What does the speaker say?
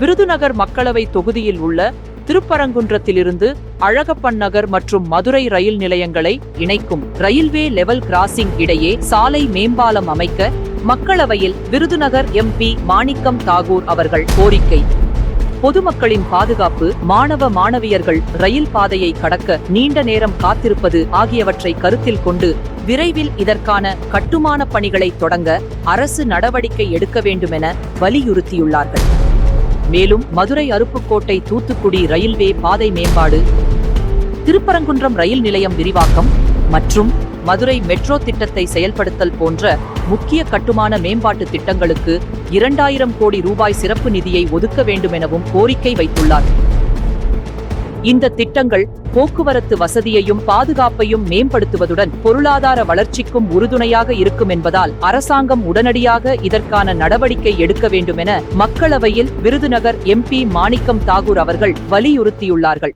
விருதுநகர் மக்களவை தொகுதியில் உள்ள திருப்பரங்குன்றத்திலிருந்து அழகப்பன் நகர் மற்றும் மதுரை ரயில் நிலையங்களை இணைக்கும் ரயில்வே லெவல் கிராசிங் இடையே சாலை மேம்பாலம் அமைக்க மக்களவையில் விருதுநகர் எம்பி மாணிக்கம் தாகூர் அவர்கள் கோரிக்கை. பொதுமக்களின் பாதுகாப்பு மாணவ மாணவியர்கள் ரயில் பாதையை கடக்க நீண்ட நேரம் காத்திருப்பது ஆகியவற்றை கருத்தில் கொண்டு விரைவில் இதற்கான கட்டுமான பணிகளை தொடங்க அரசு நடவடிக்கை எடுக்க வேண்டுமென வலியுறுத்தியுள்ளார்கள். மேலும் மதுரை அருப்புக்கோட்டை தூத்துக்குடி ரயில்வே பாதை மேம்பாடு திருப்பரங்குன்றம் ரயில் நிலையம் விரிவாக்கம் மற்றும் மதுரை மெட்ரோ திட்டத்தை செயல்படுத்தல் போன்ற முக்கிய கட்டுமான மேம்பாட்டு திட்டங்களுக்கு இரண்டாயிரம் கோடி ரூபாய் சிறப்பு நிதியை ஒதுக்க வேண்டுமெனவும் கோரிக்கை வைத்துள்ளார். இந்த திட்டங்கள் போக்குவரத்து வசதியையும் பாதுகாப்பையும் மேம்படுத்துவதுடன் பொருளாதார வளர்ச்சிக்கும் உறுதுணையாக இருக்கும் என்பதால் அரசாங்கம் உடனடியாக இதற்கான நடவடிக்கை எடுக்க வேண்டுமென மக்களவையில் விருதுநகர் எம்பி மாணிக்கம் தாகூர் அவர்கள் வலியுறுத்தியுள்ளார்கள்.